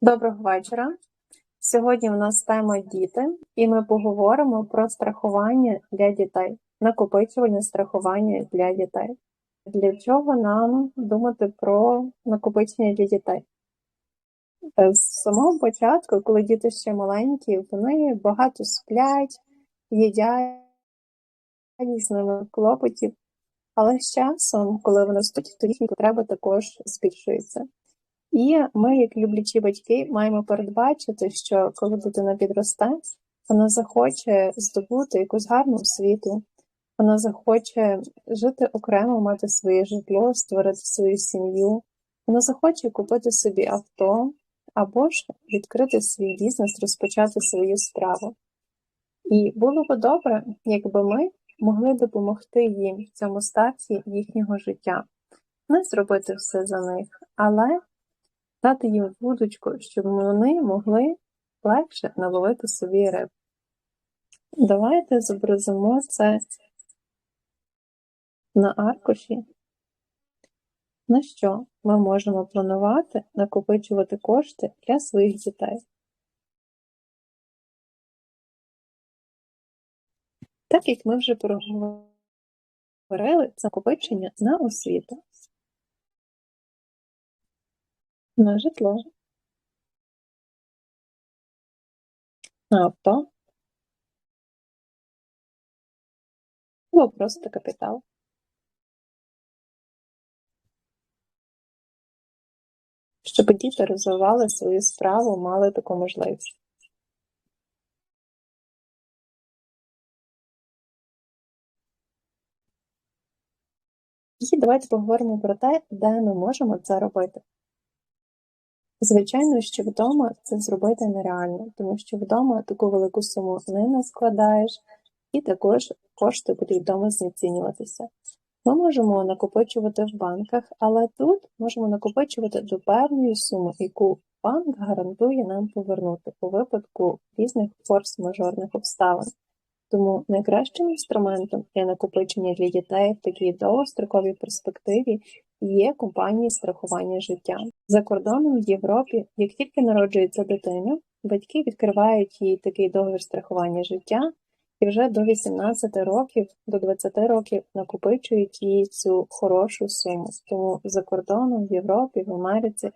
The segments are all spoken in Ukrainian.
Доброго вечора. Сьогодні у нас тема діти, і ми поговоримо про страхування для дітей, накопичувальне страхування для дітей. Для чого нам думати про накопичення для дітей? З самого початку, коли діти ще маленькі, вони багато сплять, їдять з ними клопотів, але з часом, коли вони ростуть, то їхні потреби також збільшуються. І ми, як люблячі батьки, маємо передбачити, що коли дитина підросте, вона захоче здобути якусь гарну освіту, вона захоче жити окремо, мати своє житло, створити свою сім'ю, вона захоче купити собі авто або ж відкрити свій бізнес, розпочати свою справу. І було б добре, якби ми могли допомогти їм в цьому старті їхнього життя, не зробити все за них, але дати їм вудочку, щоб вони могли легше наловити собі риб. Давайте зобразимо це на аркуші. На що ми можемо планувати накопичувати кошти для своїх дітей? Так як ми вже проговорили, це накопичення на освіту, на житло, на авто або просто капітал. Щоб діти розвивали свою справу, мали таку можливість. І давайте поговоримо про те, де ми можемо це робити. Звичайно, що вдома це зробити нереально, тому що вдома таку велику суму не наскладаєш, і також кошти будуть вдома знецінюватися. Ми можемо накопичувати в банках, але тут можемо накопичувати до певної суми, яку банк гарантує нам повернути у випадку різних форс-мажорних обставин. Тому найкращим інструментом для накопичення для дітей в такій довгостроковій перспективі є компанії страхування життя. За кордоном в Європі, як тільки народжується дитина, батьки відкривають їй такий договір страхування життя і вже до 18 років, до 20 років накопичують їй цю хорошу суму. Тому за кордоном в Європі, в Америці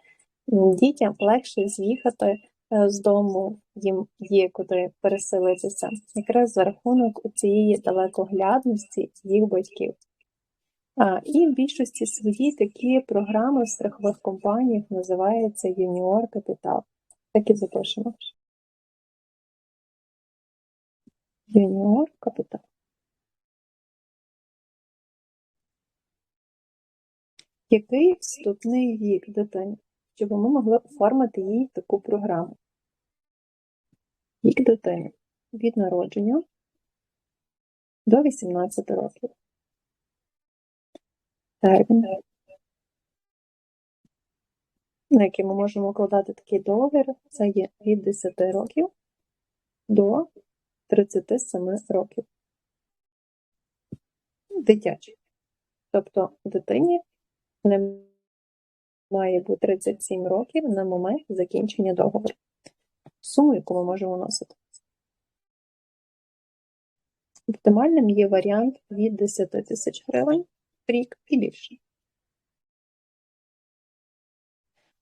дітям легше з'їхати е, з дому, їм є куди переселитися, якраз за рахунок цієї далекоглядності їх батьків. І в більшості свої такі програми в страхових компаніях називаються Юніор Капітал. Так і запишемо. Юніор Капітал. Який вступний вік дитини, щоб ми могли оформити їй таку програму? Вік дитини від народження до 18 років. Термін, на який ми можемо укладати такий договір, це є від 10 років до 37 років. Дитячий. Тобто дитині не має бути 37 років на момент закінчення договору. Суму, яку ми можемо вносити. Оптимальним є варіант від 10 тисяч гривень рік і більше.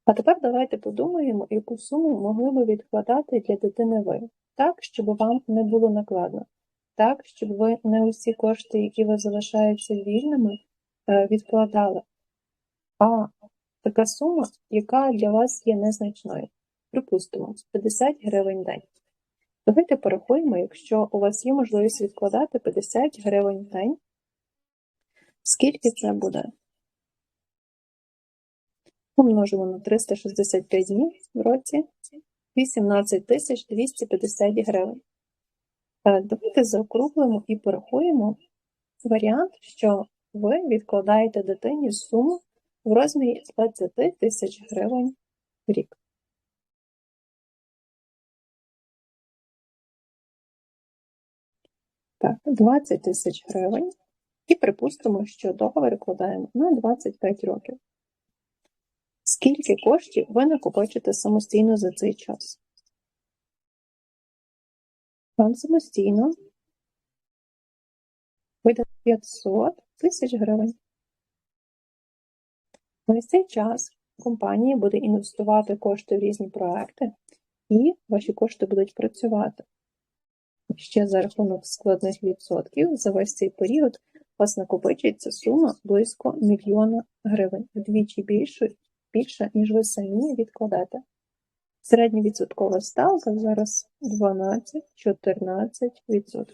А тепер давайте подумаємо, яку суму могли би відкладати для дитини ви, так, щоб вам не було накладно, так, щоб ви не усі кошти, які ви залишаються вільними, е, відкладали, а така сума, яка для вас є незначною. Припустимо, 50 гривень в день. Давайте порахуємо, якщо у вас є можливість відкладати 50 гривень в день, скільки це буде? Помножимо на 365 днів в році 18 250 гривень. Е, Давайте заокруглимо і порахуємо варіант, що ви відкладаєте дитині суму в розмірі 20 тисяч гривень в рік. Так, 20 тисяч гривень. І припустимо, що договір кладаємо на 25 років. Скільки коштів ви накопичите самостійно за цей час? Вам самостійно вийде 500 тисяч гривень. Весь цей час компанія буде інвестувати кошти в різні проекти, і ваші кошти будуть працювати. Ще за рахунок складних відсотків за весь цей період вас накопичується сума близько мільйона гривень, вдвічі більше, більше, ніж ви самі відкладете. Середня відсоткова ставка зараз 12-14%.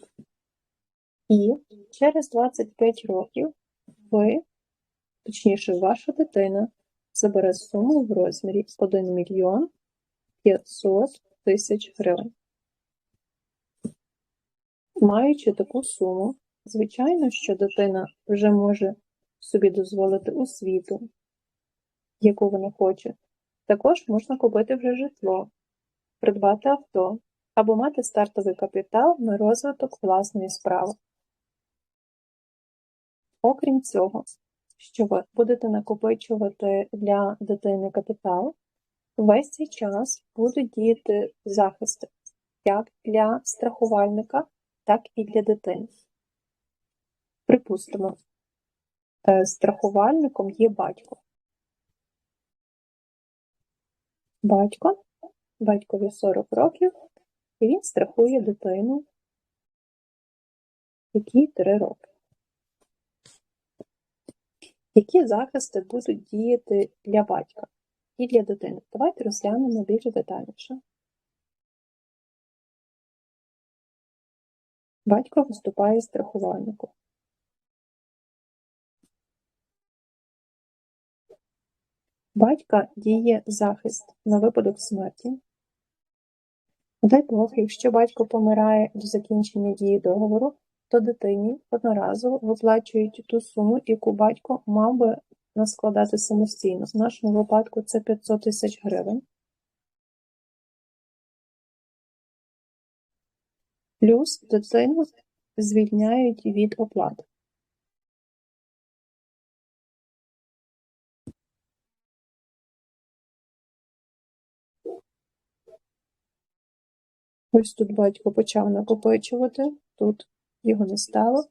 І через 25 років ви, точніше, ваша дитина, забере суму в розмірі 1 мільйон 500 тисяч гривень. Маючи таку суму, звичайно, що дитина вже може собі дозволити освіту, яку вона хоче. Також можна купити вже житло, придбати авто або мати стартовий капітал на розвиток власної справи. Окрім цього, що ви будете накопичувати для дитини капітал, весь цей час будуть діяти захисти як для страхувальника, так і для дитини. Припустимо, е, страхувальником є батько. Батько, батькові 40 років, і він страхує дитину, якій 3 роки. Які захисти будуть діяти для батька і для дитини? Давайте розглянемо більш детальніше. Батько виступає страхувальником. Батька діє захист на випадок смерті. Дай Бог, якщо батько помирає до закінчення дії договору, то дитині одноразово виплачують ту суму, яку батько мав би наскладати самостійно. В нашому випадку це 500 тисяч гривень. Плюс дитину звільняють від оплат. Ось тут батько почав накопичувати, тут його не стало,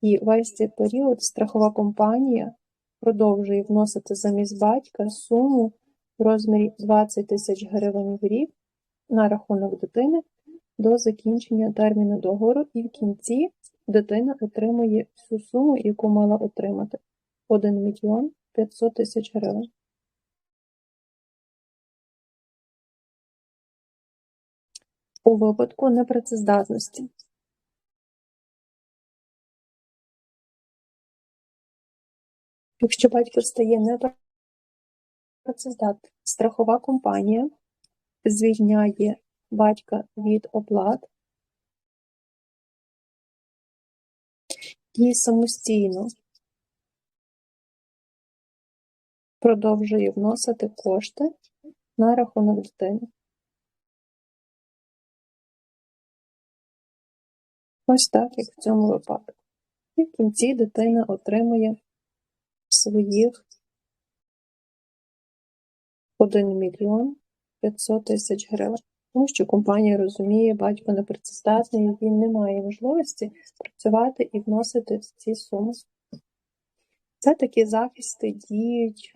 і весь цей період страхова компанія продовжує вносити замість батька суму в розмірі 20 тисяч гривень в рік на рахунок дитини до закінчення терміну договору, і в кінці дитина отримує всю суму, яку мала отримати. 1 мільйон 500 тисяч гривень. У випадку непрацездатності Якщо батько стає непрацездатним, страхова компанія звільняє батька від оплат і самостійно продовжує вносити кошти на рахунок дитини. Ось так, як в цьому випадку. І в кінці дитина отримує своїх 1 мільйон 500 тисяч гривень. Тому що компанія розуміє, батько непрацездатний, він не має можливості працювати і вносити ці суми. Це такі захисти діють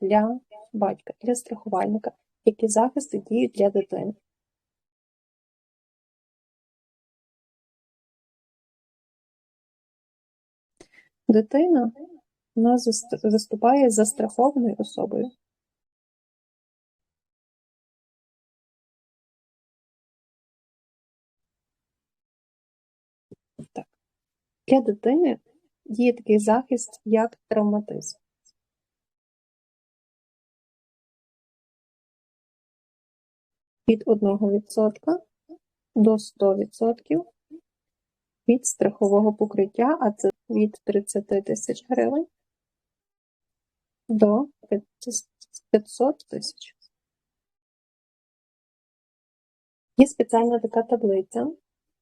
для батька, для страхувальника, які захисти діють для дитини. Дитина у нас виступає застрахованою особою. Так. Для дитини діє такий захист, як травматизм. Від 1% до 100% від страхового покриття, а це від 30 тисяч гривень до 500 тисяч. Є спеціальна така таблиця,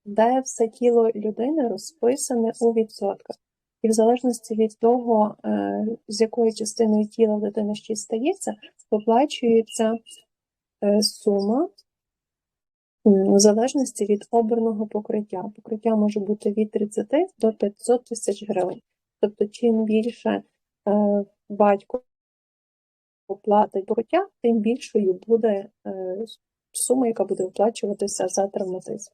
де все тіло людини розписане у відсотках. І в залежності від того, е, з якою частиною тіла дитини щось стається, виплачується е, сума в залежності від обраного покриття. Покриття може бути від 30 до 500 тисяч гривень. Тобто, чим більше е, батько платить покриття, тим більшою буде е, сума, яка буде оплачуватися за травматизм.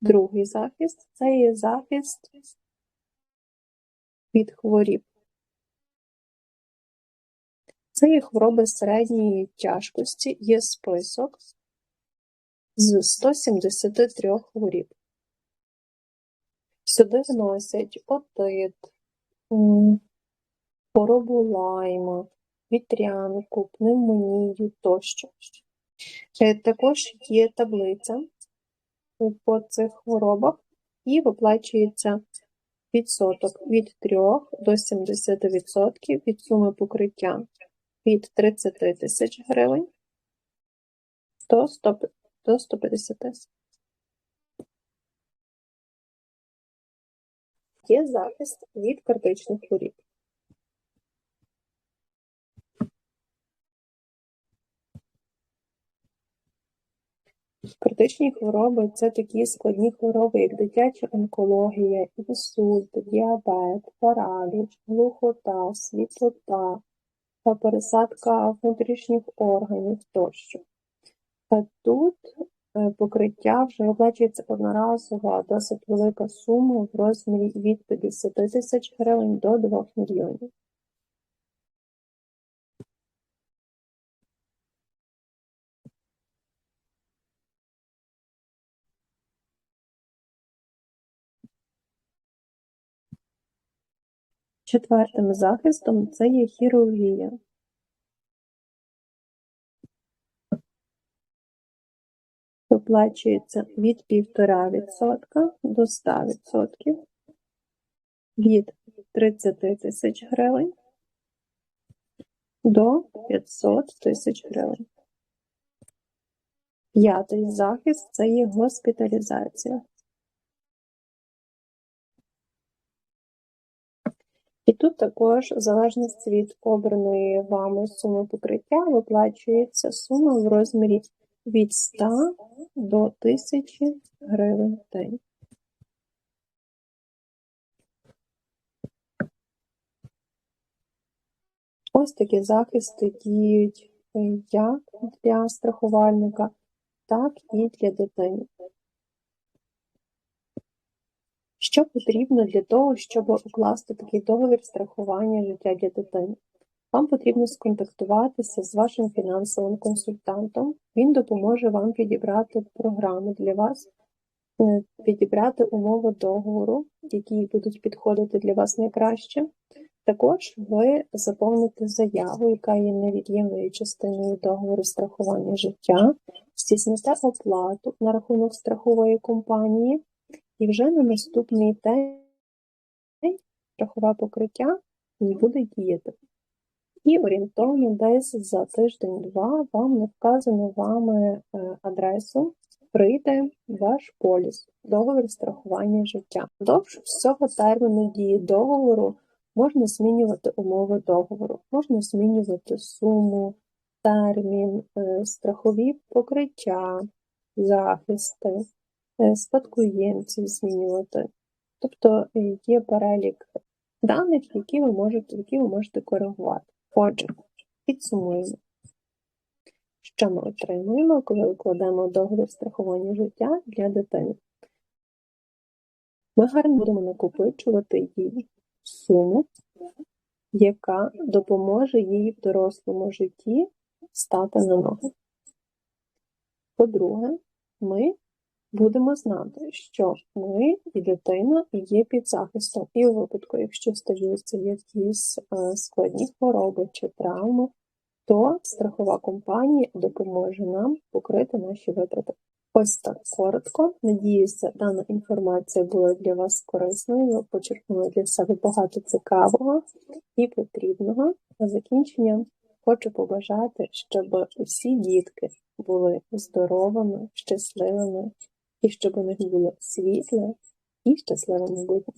Другий захист це є захист від хворіб. Це є хвороби середньої тяжкості, є список з 173 хворіб. Сюди вносять отит, хворобу лайма, вітрянку, пневмонію тощо. Е, Також є таблиця по цих хворобах і виплачується відсоток від 3 до 70% від суми покриття від 30 тисяч гривень до 100 до 150 тисяч. Є захист від критичних хворіб. Критичні хвороби це такі складні хвороби, як дитяча онкологія, інсульт, діабет, параліч, глухота, сліпота та пересадка внутрішніх органів тощо. Тут е, покриття вже оплачується одноразово, досить велика сума в розмірі від 50 тисяч гривень до 2 мільйонів. Четвертим захистом це є хірургія. Виплачується від 1,5% до 100%, від 30 тисяч гривень до 500 тисяч гривень. П'ятий захист це є госпіталізація. І тут також, в залежності від обраної вами суми покриття, виплачується сума в розмірі від 100 до 1000 гривень в день. Ось такі захисти діють як для страхувальника, так і для дитини. Що потрібно для того, щоб укласти такий договір страхування життя для дитини? Вам потрібно сконтактуватися з вашим фінансовим консультантом. Він допоможе вам підібрати програму для вас, е, підібрати умови договору, які будуть підходити для вас найкраще. Також ви заповните заяву, яка є невід'ємною частиною договору страхування життя, здійсните оплату на рахунок страхової компанії, і вже на наступний день страхове покриття не буде діяти. І орієнтовно десь за тиждень-два вам на вказану вами е, адресу прийде ваш поліс, договір страхування життя. Впродовж всього терміну дії договору можна змінювати умови договору, можна змінювати суму, термін, е, страхові покриття, захисти, е, спадкоємців змінювати. Тобто є перелік даних, які ви можете, які ви можете коригувати. Отже, підсумуємо, що ми отримуємо, коли викладемо договір страхування життя для дитини. Ми гарно будемо накопичувати їй суму, яка допоможе їй в дорослому житті стати на ноги. По-друге, ми будемо знати, що ми і дитина є під захистом, і у випадку, якщо стаються якісь е, складні хвороби чи травми, то страхова компанія допоможе нам покрити наші витрати. Ось так коротко. Надіюся, дана інформація була для вас корисною. Ви почерпнули для себе багато цікавого і потрібного. На закінчення хочу побажати, щоб усі дітки були здоровими, щасливими і щоб у них було світле і щасливе майбутнє.